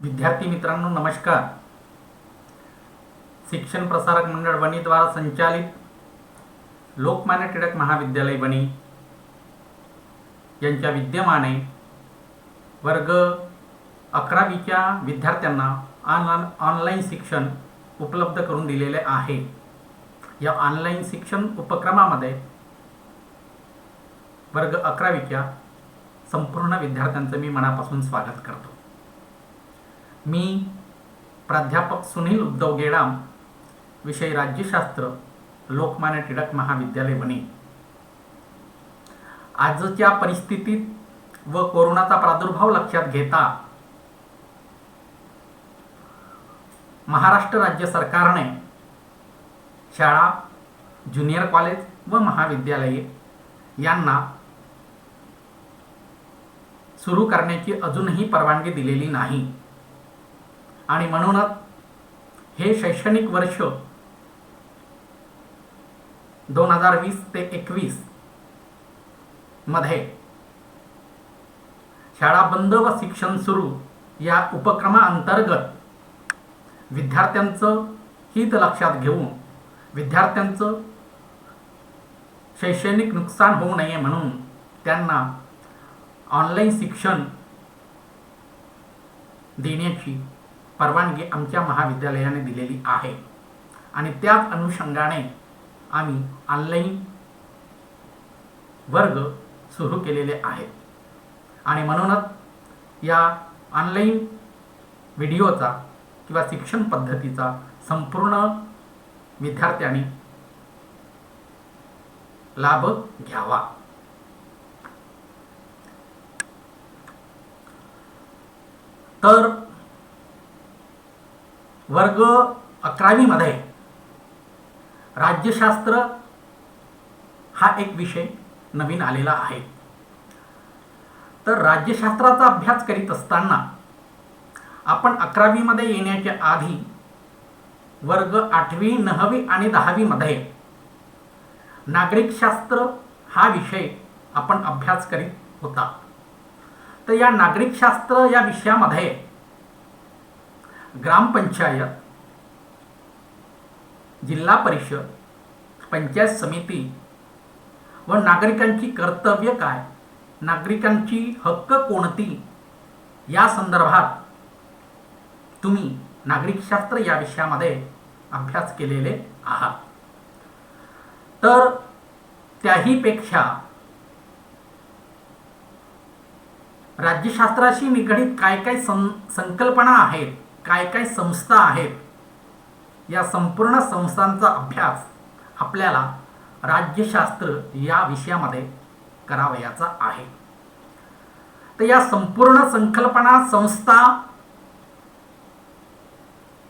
विद्यार्थी मित्रांनो नमस्कार. शिक्षण प्रसारक मंडळ वणीद्वारा संचालित लोकमान्य टिळक महाविद्यालय वणी यांच्या विद्यमाने वर्ग अकरावीच्या विद्यार्थ्यांना ऑनलाईन ऑनलाईन शिक्षण उपलब्ध करून दिलेले आहे. या ऑनलाईन शिक्षण उपक्रमामध्ये वर्ग अकरावीच्या संपूर्ण विद्यार्थ्यांचं मी मनापासून स्वागत करतो. मी प्राध्यापक सुनील उद्धव गेडाम विषय राज्यशास्त्र लोकमान्य टिळक महाविद्यालय बने. आजच्या परिस्थितीत व कोरोनाचा प्रादुर्भाव लक्षात घेता महाराष्ट्र राज्य सरकारने शाळा ज्युनियर कॉलेज व महाविद्यालये यांना सुरू करण्याची अजूनही परवानगी दिलेली नाही. आणि म्हणूनच हे शैक्षणिक वर्ष दोन हजार वीस ते एकवीसमध्ये शाळा बंद व शिक्षण सुरू या उपक्रमाअंतर्गत विद्यार्थ्यांचं हित लक्षात घेऊन विद्यार्थ्यांचं शैक्षणिक नुकसान होऊ नये म्हणून त्यांना ऑनलाईन शिक्षण देण्याची परवानगी आमच्या महाविद्यालयाने दिलेली आहे. आणि त्याच अनुषंगाने आम्ही ऑनलाईन वर्ग सुरू केलेले आहेत. आणि म्हणूनच या ऑनलाईन व्हिडिओचा किंवा शिक्षण पद्धतीचा संपूर्ण विद्यार्थ्यांनी लाभ घ्यावा. तर वर्ग अकरावीमध्ये राज्यशास्त्र हा एक विषय नवीन आलेला आहे. तर राज्यशास्त्राचा अभ्यास करीत असताना आपण अकरावीमध्ये येण्याच्या आधी वर्ग आठवी नववी आणि दहावीमध्ये नागरिकशास्त्र हा विषय आपण अभ्यास करीत होता. तर या नागरिकशास्त्र या विषयामध्ये ग्रामपंचायत जिल्हा परिषद पंचायत समिती व नागरिकांची कर्तव्य काय? नागरिकांची हक्क कोणती? या संदर्भात तुम्ही नागरिकशास्त्र या विषयामध्ये अभ्यास केलेले आहात. तर त्याहीपेक्षा राज्यशास्त्राशी निगडीत काय काय सं संकल्पना आहेत? काय काय संस्था आहेत या संपूर्ण संस्थांचा अभ्यास आपल्याला राज्यशास्त्र या विषयामध्ये करावयाचा आहे. तर या संपूर्ण संकल्पना संस्था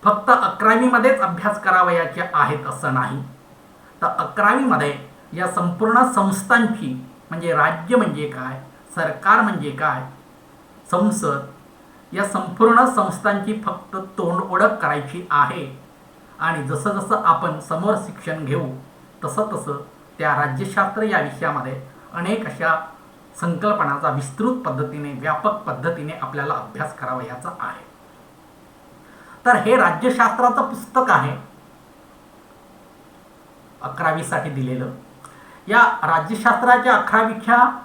फक्त अकरावीमध्येच अभ्यास करावयाच्या आहेत असं नाही. तर अकरावीमध्ये या संपूर्ण संस्थांची म्हणजे राज्य म्हणजे काय सरकार म्हणजे काय संसद या संपूर्ण संस्थांची फक्त तोंड ओळख करायची आहे. आणि जसं जसं आपण समोर शिक्षण घेऊ तसं तसं त्या राज्यशास्त्र या विषयामध्ये अनेक अशा संकल्पनाचा विस्तृत पद्धतीने व्यापक पद्धतीने आपल्याला अभ्यास करावयाचा आहे. तर हे राज्यशास्त्राचं पुस्तक आहे. अकरावीसाठी दिलेलं. या राज्यशास्त्राच्या अकरावीच्या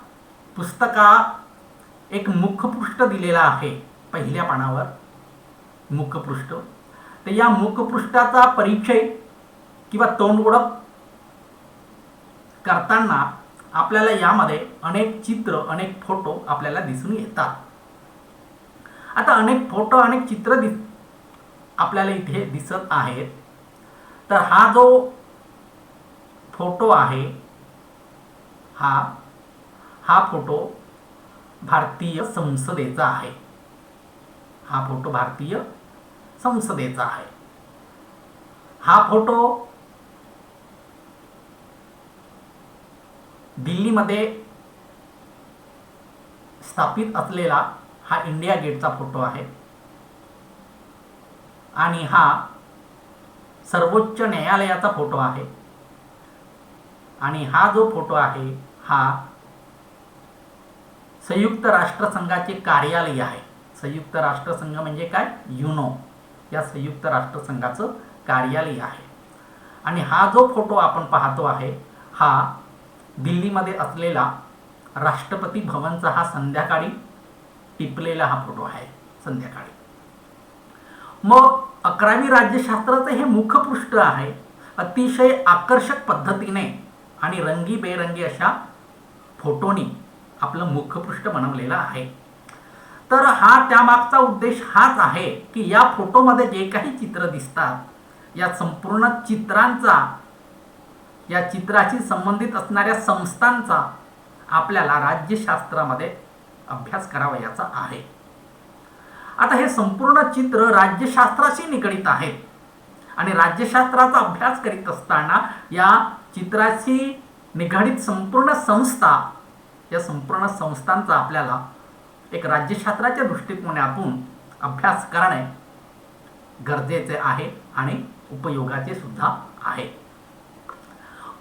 पुस्तका एक मुखपृष्ठ दिलेला आहे. पहिल्या पानावर मुखपृष्ठ तर या मुखपृष्ठाचा परिचय किंवा तोंड ओळख करताना आपल्याला यामध्ये अनेक चित्र अनेक फोटो आपल्याला दिसून येतात. आता अनेक फोटो अनेक चित्र दिस आपल्याला इथे दिसत आहेत. तर हा जो फोटो आहे हा हा फोटो भारतीय संसदेचा आहे. हा फोटो भारतीय संसदेचा आहे. हा फोटो दिल्लीमध्ये स्थापित असलेला हा इंडिया गेटचा फोटो आहे. आणि हा सर्वोच्च न्यायालयाचा फोटो आहे. आणि हा जो फोटो आहे हा संयुक्त राष्ट्रसंघाचे कार्यालय आहे. संयुक्त राष्ट्रसंघ म्हणजे काय? युनो. या संयुक्त राष्ट्रसंघाचं कार्यालय आहे. आणि हा जो फोटो आपण पाहतो आहे हा दिल्लीमध्ये असलेला राष्ट्रपती भवनचा हा संध्याकाळी टिपलेला हा फोटो आहे संध्याकाळी. मग अकरावी राज्यशास्त्राचं हे मुखपृष्ठ आहे अतिशय आकर्षक पद्धतीने आणि रंगीबेरंगी अशा फोटोनी आपलं मुखपृष्ठ बनवलेलं आहे. तर हा त्यामागचा उद्देश हाच आहे की या फोटोमध्ये जे काही चित्र दिसतात या संपूर्ण चित्रांचा या चित्राशी संबंधित असणाऱ्या संस्थांचा आपल्याला राज्यशास्त्रामध्ये अभ्यास करावयाचा आहे. आता हे संपूर्ण चित्र राज्यशास्त्राशी निगडित आहेत आणि राज्यशास्त्राचा अभ्यास करीत असताना या चित्राशी निगडित संपूर्ण संस्था या संपूर्ण संस्थांचा आपल्याला एक राज्यशास्त्राच्या दृष्टिकोनातून अभ्यास करणे गरजेचे आहे आणि उपयोगाचे सुद्धा आहे.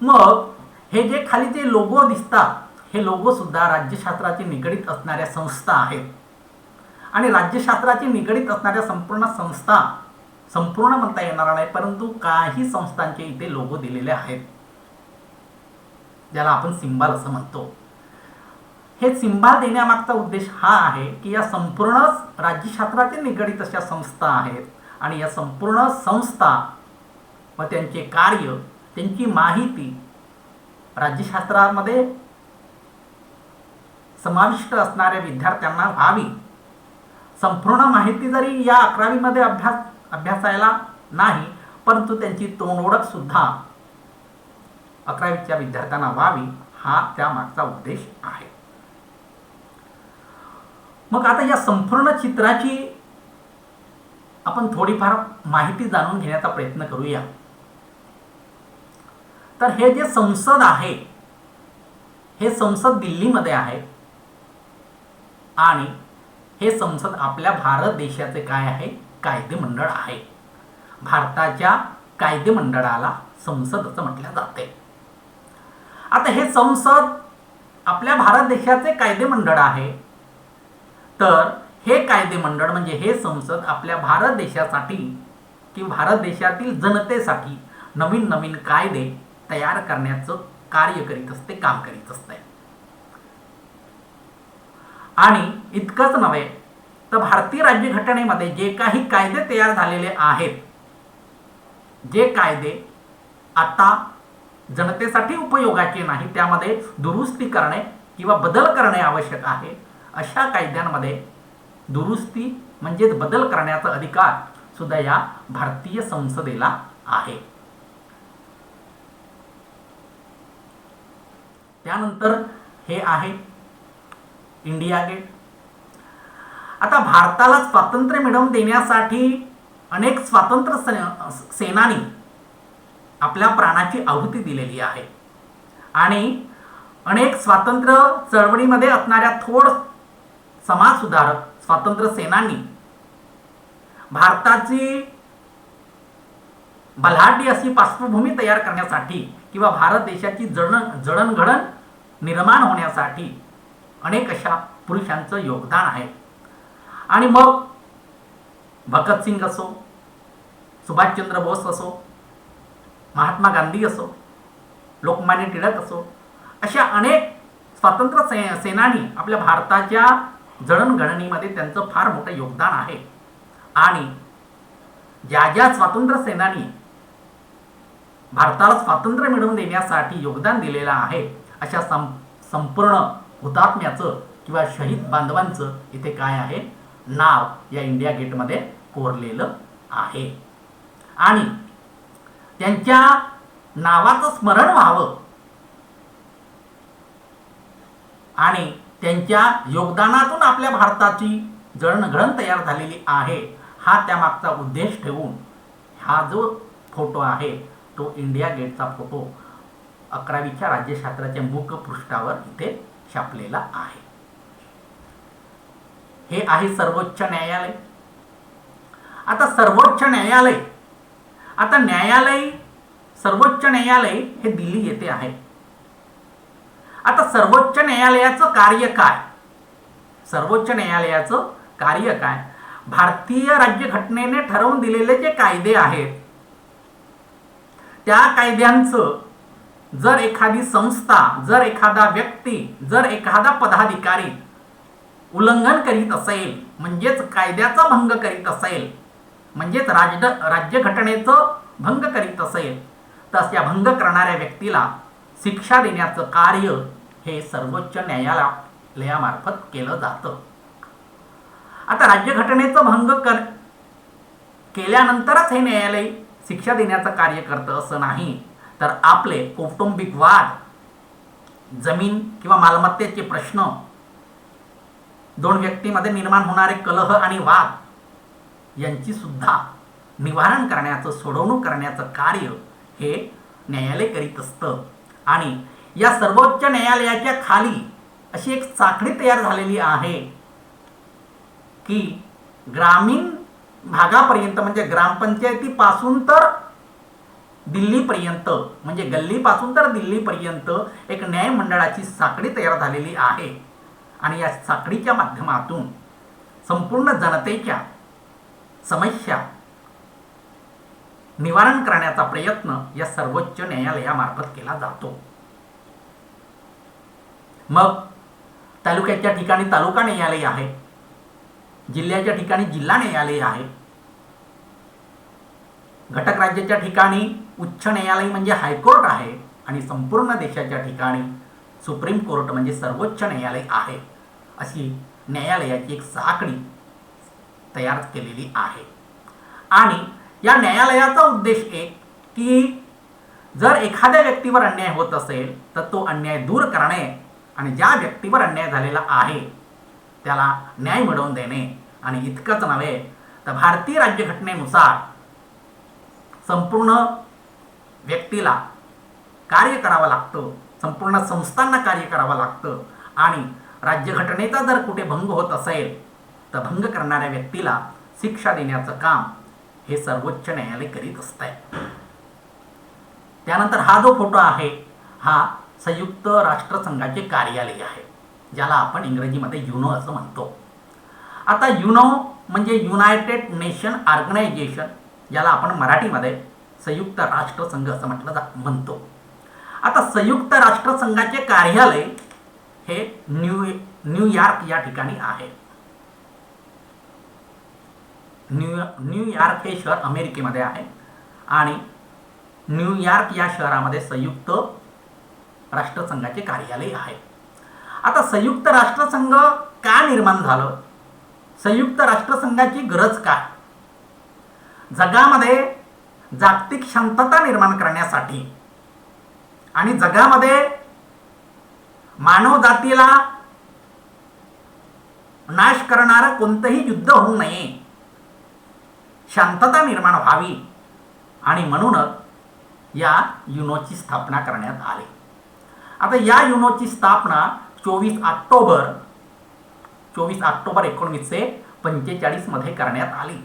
मग हे जे खाली जे लोगो दिसतात हे लोगो सुद्धा राज्यशास्त्राची निगडीत असणाऱ्या संस्था आहेत. आणि राज्यशास्त्राची निगडीत असणाऱ्या संपूर्ण संस्था संपूर्ण म्हणता येणार नाही परंतु काही संस्थांचे इथे लोगो दिलेले आहेत. ज्याला आपण सिंबल असं म्हणतो. हे सिंबाल देण्यामागचा उद्देश हा आहे की या संपूर्ण राज्यशास्त्रातील निगडित अशा संस्था आहेत. आणि या संपूर्ण संस्था व त्यांचे कार्य त्यांची माहिती राज्यशास्त्रामध्ये समाविष्ट असणाऱ्या विद्यार्थ्यांना व्हावी. संपूर्ण माहिती जरी या अकरावीमध्ये अभ्यास अभ्यासायला नाही परंतु त्यांची तोंडओळख सुद्धा अकरावीच्या विद्यार्थ्यांना व्हावी हा त्यामागचा उद्देश आहे. मग आता या संपूर्ण चित्राची आपण थोडीफार माहिती जाणून घेण्याचा प्रयत्न करूया. तर हे जे संसद आहे हे संसद दिल्लीमध्ये आहे आणि हे संसद आपल्या भारत देशाचे काय आहे? कायदेमंडळ आहे. भारताच्या कायदे मंडळाला संसद असं म्हटलं जाते. आता हे संसद आपल्या भारत देशाचे कायदेमंडळ आहे. तर हे कायदेमंडळ म्हणजे हे संसद आपल्या भारत देशासाठी किंवा भारत देशातील जनतेसाठी नवीन नवीन कायदे तयार करण्याचं कार्य करीत असते काम करीत असते. आणि इतकंच नव्हे तर भारतीय राज्यघटनेमध्ये जे काही कायदे तयार झालेले आहेत जे कायदे आता जनतेसाठी उपयोगाचे नाही त्यामध्ये दुरुस्ती करणे किंवा बदल करणे आवश्यक आहे अशा कायद्यांमध्ये दुरुस्ती म्हणजेच बदल करण्याचा अधिकार सुद्धा या भारतीय संसदेला आहे. त्यानंतर हे आहे इंडिया गेट. आता भारताला स्वातंत्र्य मिळवून देण्यासाठी अनेक स्वातंत्र्य सेनानी आपल्या प्राणाची आहुती दिलेली आहे. आणि अनेक स्वातंत्र्य चळवळीमध्ये असणाऱ्या थोड समाजसुधारक स्वातंत्र्य सेनानी. भारताची बलाढ्य अशी पार्श्वभूमी तयार करण्यासाठी किंवा भारत देशाची जण जडणघडण निर्माण होण्यासाठी अनेक अशा पुरुषांचं योगदान आहे. आणि मग भगतसिंग असो सुभाषचंद्र बोस असो महात्मा गांधी असो लोकमान्य टिळक असो अशा अनेक स्वातंत्र्य से सेनानी आपल्या भारताच्या जडणघडणीमध्ये त्यांचं फार मोठं योगदान आहे. आणि ज्या ज्या स्वातंत्र्य सेनानी भारताला स्वातंत्र्य मिळवून देण्यासाठी योगदान दिलेलं आहे अशा सं संपूर्ण हुतात्म्याचं किंवा शहीद बांधवांचं इथे काय आहे? नाव या इंडिया गेटमध्ये कोरलेलं आहे. आणि त्यांच्या नावाचं स्मरण व्हावं. आणि त्यांच्या योगदानातून आपल्या भारताची जळणघळण तयार झालेली आहे. हा त्यामागचा उद्देश ठेवून हा जो फोटो आहे तो इंडिया गेटचा फोटो अकरावीच्या राज्यशास्त्राच्या मुखपृष्ठावर इथे छापलेला आहे. हे आहे सर्वोच्च न्यायालय. आता सर्वोच्च न्यायालय आता न्यायालय सर्वोच्च न्यायालय हे दिल्ली येथे आहे. आता सर्वोच्च न्यायालयाचं कार्य काय? सर्वोच्च न्यायालयाचं कार्य काय? भारतीय राज्यघटनेने ठरवून दिलेले जे कायदे आहेत त्या कायद्यांचं जर एखादी संस्था जर एखादा व्यक्ती जर एखादा पदाधिकारी उल्लंघन करीत असेल म्हणजेच कायद्याचा भंग करीत असेल म्हणजेच राज राज्यघटनेचं भंग करीत असेल तर या भंग करणाऱ्या व्यक्तीला शिक्षा देण्याचं कार्य हे सर्वोच्च न्यायालयामार्फत केलं जातं. आता राज्यघटनेचं भंग कर केल्यानंतरच हे न्यायालय शिक्षा देण्याचं कार्य करतं असं नाही तर आपले कौटुंबिक वाद जमीन किंवा मालमत्तेचे प्रश्न दोन व्यक्तीमध्ये निर्माण होणारे कलह आणि वाद यांची सुद्धा निवारण करण्याचं सोडवणूक करण्याचं कार्य हे न्यायालय करीत असतं. आणि या सर्वोच्च न्यायालयाच्या खाली अशी एक साखळी तयार झालेली आहे की ग्रामीण भागापर्यंत म्हणजे ग्रामपंचायतीपासून तर दिल्लीपर्यंत म्हणजे गल्लीपासून तर दिल्लीपर्यंत एक न्यायमंडळाची साखळी तयार झालेली आहे. आणि या साखळीच्या माध्यमातून संपूर्ण जनतेच्या समस्या निवारण करण्याचा प्रयत्न या सर्वोच्च न्यायालयामार्फत केला जातो. मग तालुक्याच्या ठिकाणी तालुका न्यायालय आहे जिल्ह्याच्या ठिकाणी जिल्हा न्यायालय आहे घटक राज्याच्या ठिकाणी उच्च न्यायालय म्हणजे हायकोर्ट आहे आणि संपूर्ण देशाच्या ठिकाणी सुप्रीम कोर्ट म्हणजे सर्वोच्च न्यायालय आहे अशी न्यायालयाची एक साखळी तयार केलेली आहे. आणि या न्यायालयाचा उद्देश एक की जर एखाद्या व्यक्तीवर अन्याय होत असेल तर तो अन्याय दूर करणे आणि ज्या व्यक्तीवर अन्याय झालेला आहे त्याला न्याय मिळवून देणे. आणि इतकंच नव्हे तर भारतीय राज्यघटनेनुसार संपूर्ण व्यक्तीला कार्य करावं लागतं संपूर्ण संस्थांना कार्य करावं लागतं. आणि राज्यघटनेचा जर कुठे भंग होत असेल तर भंग करणाऱ्या व्यक्तीला शिक्षा देण्याचं काम हे सर्वोच्च न्यायालय करीत असत त्यानंतर हा जो फोटो आहे हा संयुक्त राष्ट्रसंघाचे कार्यालय आहे ज्याला आपण इंग्रजीमध्ये युनो असं म्हणतो. आता युनो म्हणजे युनायटेड नेशन ऑर्गनायझेशन ज्याला आपण मराठीमध्ये संयुक्त राष्ट्रसंघ असं म्हटलं जा म्हणतो. आता संयुक्त राष्ट्रसंघाचे कार्यालय हे न्यू न्यूयॉर्क या ठिकाणी आहे. न्यू न्यूयॉर्क हे शहर अमेरिकेमध्ये आहे. आणि न्यूयॉर्क या शहरामध्ये संयुक्त राष्ट्रसंघाचे कार्यालय आहे. आता संयुक्त राष्ट्रसंघ का निर्माण झालं? संयुक्त राष्ट्रसंघाची गरज काय? जगामध्ये जागतिक शांतता निर्माण करण्यासाठी आणि जगामध्ये मानव जातीला नाश करणारं कोणतंही युद्ध होऊ नये. शांतता निर्माण व्हावी. आणि म्हणूनच या युनोची स्थापना करण्यात आली. आता या युनोची स्थापना चोवीस ऑक्टोबर चोवीस ऑक्टोबर एकोणवीसशे पंचेचाळीसमध्ये करण्यात आली.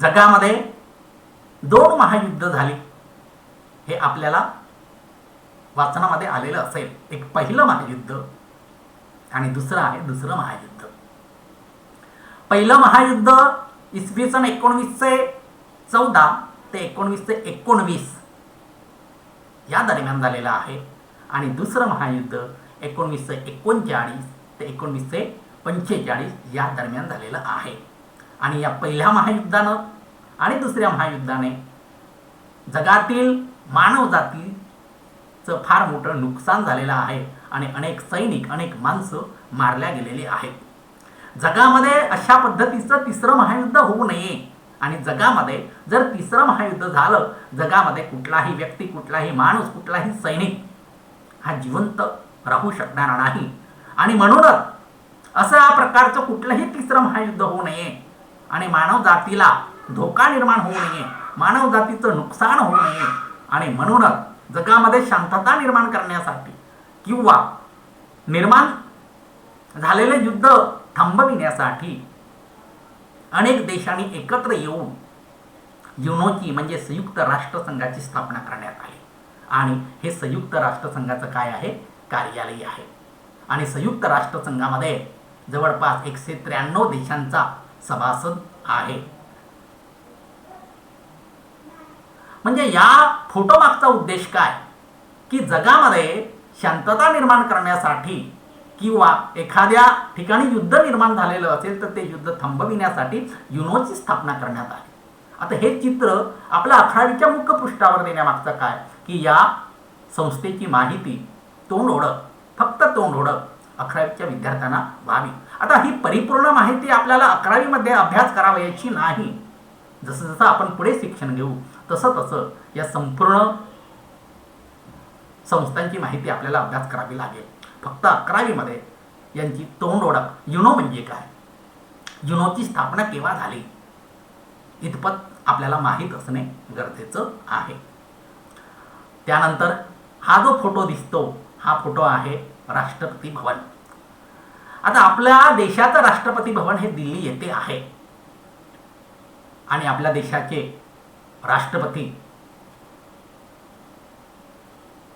जगामध्ये दोन महायुद्ध झाली. हे आपल्याला वाचनामध्ये आलेलं असेल. एक पहिलं महायुद्ध आणि दुसरं आहे दुसरं महायुद्ध. पहिलं महायुद्ध इसवी सन एकोणवीसशे चौदा ते एकोणवीसशे एकोणवीस या दरम्यान झालेलं आहे. आणि दुसरं महायुद्ध एकोणवीसशे एकोणचाळीस ते एकोणवीसशे पंचेचाळीस या दरम्यान झालेलं आहे. आणि या पहिल्या महायुद्धानं आणि दुसऱ्या महायुद्धाने जगातील मानवजातीचं फार मोठं नुकसान झालेलं आहे. आणि अनेक सैनिक अनेक माणसं मारल्या गेलेली आहेत. जगामध्ये अशा पद्धतीचं तिसरं महायुद्ध होऊ नये. आणि जगामध्ये जर तिसरं महायुद्ध झालं जगामध्ये कुठलाही व्यक्ती कुठलाही माणूस कुठलाही सैनिक हा जिवंत राहू शकणार नाही. आणि म्हणूनच असं या प्रकारचं कुठलंही तिसरं महायुद्ध होऊ नये. आणि मानव जातीला धोका निर्माण होऊ नये. मानव जातीचं नुकसान होऊ नये. आणि म्हणूनच जगामध्ये शांतता निर्माण करण्यासाठी किंवा निर्माण झालेले युद्ध थांबविण्यासाठी अनेक देशांनी एकत्र येऊन युनोची म्हणजे संयुक्त राष्ट्रसंघाची स्थापना करण्यात आली. आणि हे संयुक्त राष्ट्रसंघाचं काय आहे? कार्यालय आहे. आणि संयुक्त राष्ट्रसंघामध्ये जवळपास एकशे त्र्याण्णव देशांचा सभासद आहे. म्हणजे या फोटोमागचा उद्देश काय? की जगामध्ये शांतता निर्माण करण्यासाठी किंवा एखाद्या ठिकाणी युद्ध निर्माण झालेलं असेल तर ते युद्ध थांबविण्यासाठी युनोची स्थापना करण्यात आली. आता हे चित्र आपल्या अकरावीच्या मुखपृष्ठावर देण्यामागचं काय? की या संस्थेची माहिती तोंड ओळख फक्त तोंड ओळख अकरावीच्या विद्यार्थ्यांना व्हावी. आता ही परिपूर्ण माहिती आपल्याला अकरावीमध्ये अभ्यास करावयाची नाही. जसं जसं आपण पुढे शिक्षण घेऊ तसं तसं या संपूर्ण संस्थांची माहिती आपल्याला अभ्यास करावी लागेल. फक्त अकरावीमध्ये यांची तोंड ओळख. युनो म्हणजे काय? युनोची स्थापना केव्हा झाली? इतपत आपल्याला माहीत असणे गरजेचं आहे. त्यानंतर हा जो फोटो दिसतो हा फोटो आहे राष्ट्रपती भवन. आता आपल्या देशाचं राष्ट्रपती भवन हे दिल्ली येथे आहे. आणि आपल्या देशाचे राष्ट्रपती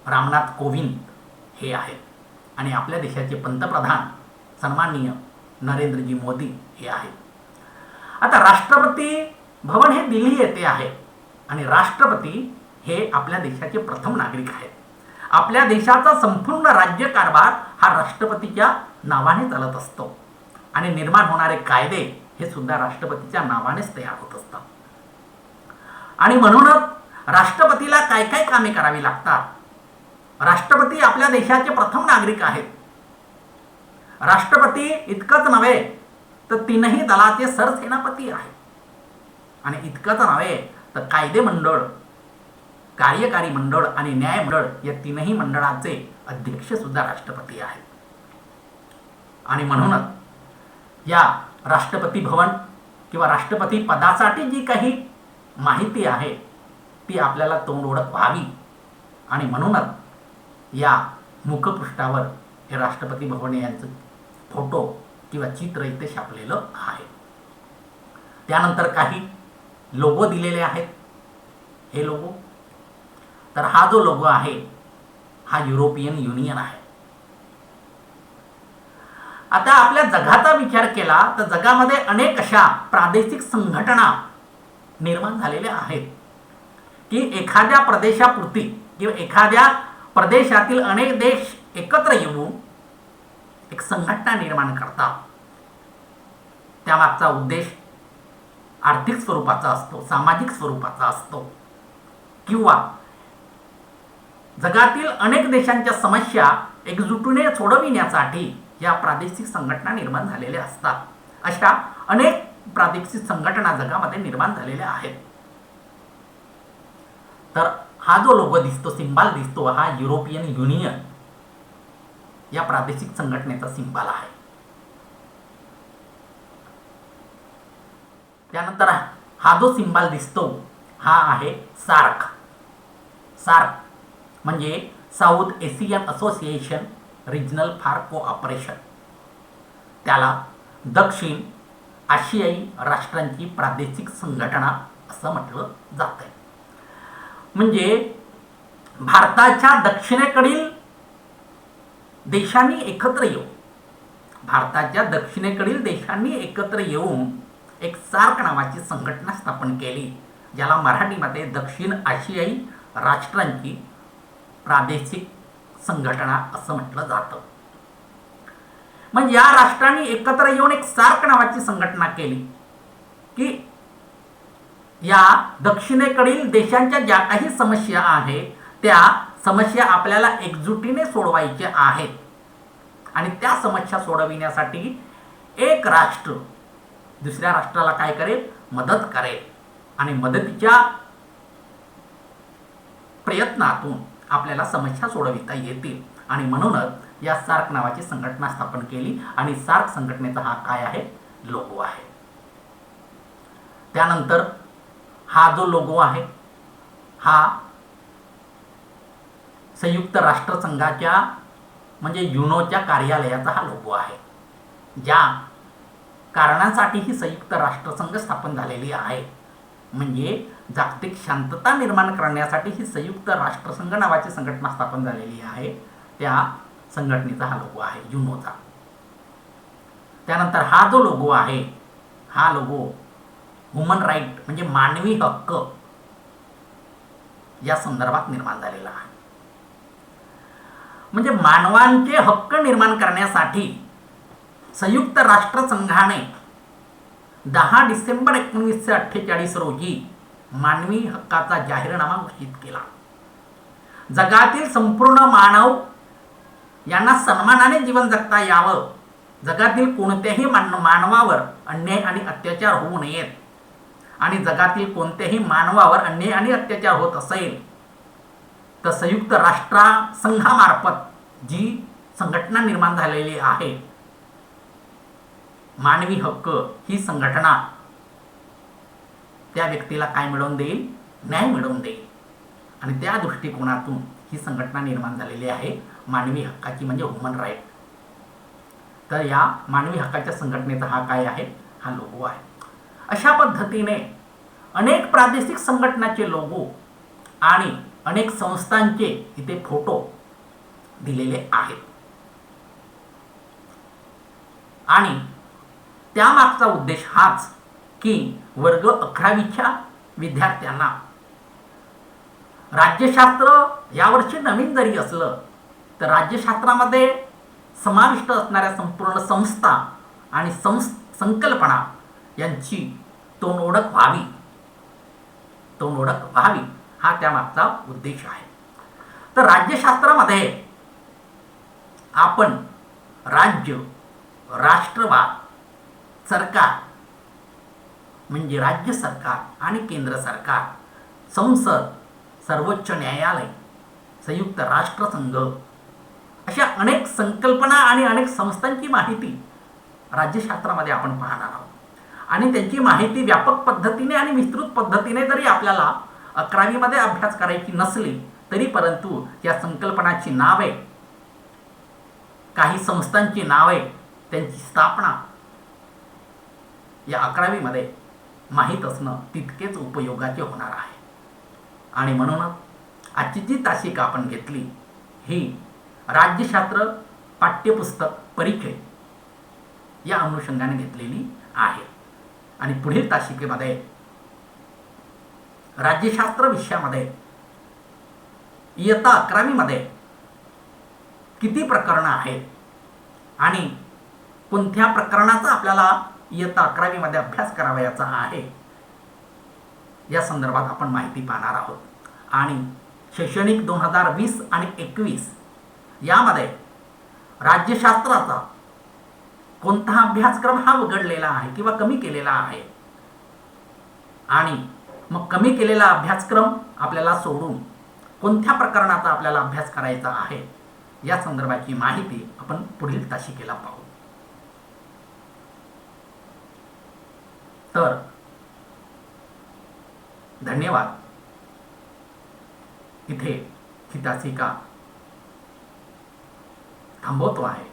रामनाथ कोविंद हे आहेत. आणि आपल्या देशाचे पंतप्रधान सन्माननीय नरेंद्रजी मोदी हे आहेत. आता राष्ट्रपती भवन हे दिल्ली येथे आहे आणि राष्ट्रपती हे आपल्या देशाचे प्रथम नागरिक आहेत. आपल्या देशाचा संपूर्ण राज्यकारभार हा राष्ट्रपतीच्या नावाने चालत असतो आणि निर्माण होणारे कायदे हे सुद्धा राष्ट्रपतीच्या नावानेच तयार होत असतात. आणि म्हणूनच राष्ट्रपतीला काय काय कामे करावी लागतात? राष्ट्रपती आपल्या देशाचे प्रथम नागरिक आहेत. राष्ट्रपती इतकंच नव्हे तर तीनही दलाचे सरसेनापती आहेत. आणि इतकंच नव्हे तर कायदे मंडळ कार्यकारी मंडळ आणि न्याय मंडळ या तीनही मंडळाचे अध्यक्ष सुद्धा राष्ट्रपती आहेत. आणि म्हणूनच या राष्ट्रपती भवन किंवा राष्ट्रपती पदासाठी जी काही माहिती आहे ती आपल्याला तोंड ओळख व्हावी. आणि म्हणूनच या मुखपृष्ठावर हे राष्ट्रपती भवन यांचं फोटो किंवा चित्र इथे छापलेलं आहे. त्यानंतर काही लोगो दिलेले आहेत. हे लोगो. तर हा जो लोगो आहे हा युरोपियन युनियन आहे. आता आपल्या जगाचा विचार केला तर जगामध्ये अनेक अशा प्रादेशिक संघटना निर्माण झालेल्या आहेत. की एखाद्या प्रदेशापुरती किंवा एखाद्या प्रदेशातील अनेक देश एकत्र येऊन एक संघटना निर्माण करतात. त्यामागचा उद्देश आर्थिक स्वरूपाचा असतो सामाजिक स्वरूपाचा असतो. किंवा जगातील अनेक देशांच्या समस्या एकजुटीने सोडविण्यासाठी या प्रादेशिक संघटना निर्माण झालेल्या असतात. अशा अनेक प्रादेशिक संघटना जगामध्ये निर्माण झालेल्या आहेत. तर हा जो लोगो दिसतो सिंबाल दिसतो हा युरोपियन युनियन या प्रादेशिक संघटनेचा सिंबाल आहे. त्यानंतर हा जो सिंबाल दिसतो हा आहे सार्क. सार्क म्हणजे South Asian Association Regional for Cooperation. त्याला दक्षिण आशियाई राष्ट्रांची प्रादेशिक संघटना असं म्हटलं जात आहे म्हणजे भारताच्या दक्षिणेकडील देशांनी एकत्र येऊन भारताच्या दक्षिणेकडील देशांनी एकत्र येऊन एक सार्क नावाची संघटना स्थापन केली ज्याला मराठीमध्ये दक्षिण आशियाई राष्ट्रांची प्रादेशिक संघटना असं म्हटलं जातं. मग या राष्ट्रांनी एकत्र येऊन एक सार्क नावाची संघटना केली की या दक्षिणेकडील देशांच्या ज्या काही समस्या आहेत त्या समस्या आपल्याला एकजुटीने सोडवायच्या आहेत. आणि त्या समस्या सोडविण्यासाठी एक राष्ट्र दुसऱ्या राष्ट्राला काय करेल? मदत करेल. आणि मदतीच्या प्रयत्नातून आपल्याला समस्या सोडविता येतील. आणि म्हणूनच या सार्क नावाची संघटना स्थापन केली. आणि सार्क संघटनेचा हा काय आहे? लोगो आहे. त्यानंतर हा जो लोगो आहे हा संयुक्त राष्ट्रसंघाच्या म्हणजे युनोच्या कार्यालयाचा हा लोगो आहे. ज्या कारणासाठी ही संयुक्त राष्ट्रसंघ स्थापन झालेली आहे. म्हणजे जागतिक शांतता निर्माण करण्यासाठी ही संयुक्त राष्ट्रसंघ नावाची संघटना स्थापन झालेली आहे. त्या संघटनेचा हा लोगो आहे युनोचा. त्यानंतर हा जो लोगो आहे हा लोगो ह्युमन राईट म्हणजे मानवी हक्क या संदर्भात निर्माण झालेला आहे. म्हणजे मानवांचे हक्क निर्माण करण्यासाठी संयुक्त राष्ट्रसंघाने दहा डिसेंबर एकोणीसशे अठ्ठेचाळीस रोजी मानवी हक्काचा जाहीरनामा घोषित केला. जगातील संपूर्ण मानव यांना सन्मानाने जीवन जगता यावं. जगातील कोणत्याही मान मानवावर अन्याय आणि अत्याचार होऊ नयेत. आणि जगातील कोणत्याही मानवावर अन्याय आणि अत्याचार होत असेल तर संयुक्त राष्ट्रसंघामार्फत जी संघटना निर्माण झालेली आहे मानवी हक्क ही संघटना त्या व्यक्तीला काय मिळवून देईल? न्याय मिळवून देईल. आणि त्या दृष्टिकोनातून ही संघटना निर्माण झालेली आहे मानवी हक्काची म्हणजे ह्युमन राईट तर या मानवी हक्काच्या संघटनेचा हा काय आहे? हा लोगो आहे. अशा पद्धतीने अनेक प्रादेशिक संघटनाचे लोगो आणि अनेक संस्थांचे इथे फोटो दिलेले आहेत. आणि त्यामागचा उद्देश हाच की वर्ग अकरावीच्या विद्यार्थ्यांना राज्यशास्त्र यावर्षी नवीन जरी असलं तर राज्यशास्त्रामध्ये समाविष्ट असणाऱ्या संपूर्ण संस्था आणि संस संकल्पना यांची तोंड ओळख व्हावी. तोंड ओळख व्हावी हा त्यामागचा उद्देश आहे. तर राज्यशास्त्रामध्ये आपण राज्य राष्ट्रवाद सरकार म्हणजे राज्य सरकार आणि केंद्र सरकार संसद सर्वोच्च न्यायालय संयुक्त राष्ट्रसंघ अशा अनेक संकल्पना आणि अनेक संस्थांची माहिती राज्यशास्त्रामध्ये आपण पाहणार आहोत. आणि त्यांची माहिती व्यापक पद्धतीने आणि विस्तृत पद्धतीने जरी आपल्याला अकरावीमध्ये अभ्यास करायची नसली तरी परंतु या संकल्पनाची नावे काही संस्थांची नावे त्यांची स्थापना या अकरावीमध्ये माहीत असणं तितकेच उपयोगाचे होणार आहे. आणि म्हणूनच आजची जी तासिका आपण घेतली ही राज्यशास्त्र पाठ्यपुस्तक परीक्षे या अनुषंगाने घेतलेली आहे. आणि पुढील तासिकेमध्ये राज्यशास्त्र विषयामध्ये इयत्ता अकरावीमध्ये किती प्रकरणं आहेत आणि कोणत्या प्रकरणाचा आपल्याला इयत्ता अकरावीमध्ये अभ्यास करावयाचा आहे या संदर्भात आपण माहिती पाहणार आहोत. आणि शैक्षणिक दोन हजार वीस आणि एकवीस यामध्ये राज्यशास्त्राचा कोणता अभ्यासक्रम हा उघडलेला आहे किंवा कमी केलेला आहे? आणि मग कमी केलेला अभ्यासक्रम आपल्याला सोडून कोणत्या प्रकरणाचा आपल्याला अभ्यास करायचा आहे? या संदर्भाची माहिती आपण पुढील तासिकेला पाहू. तर धन्यवाद. इथे ही तासिका थांबवतो आहे.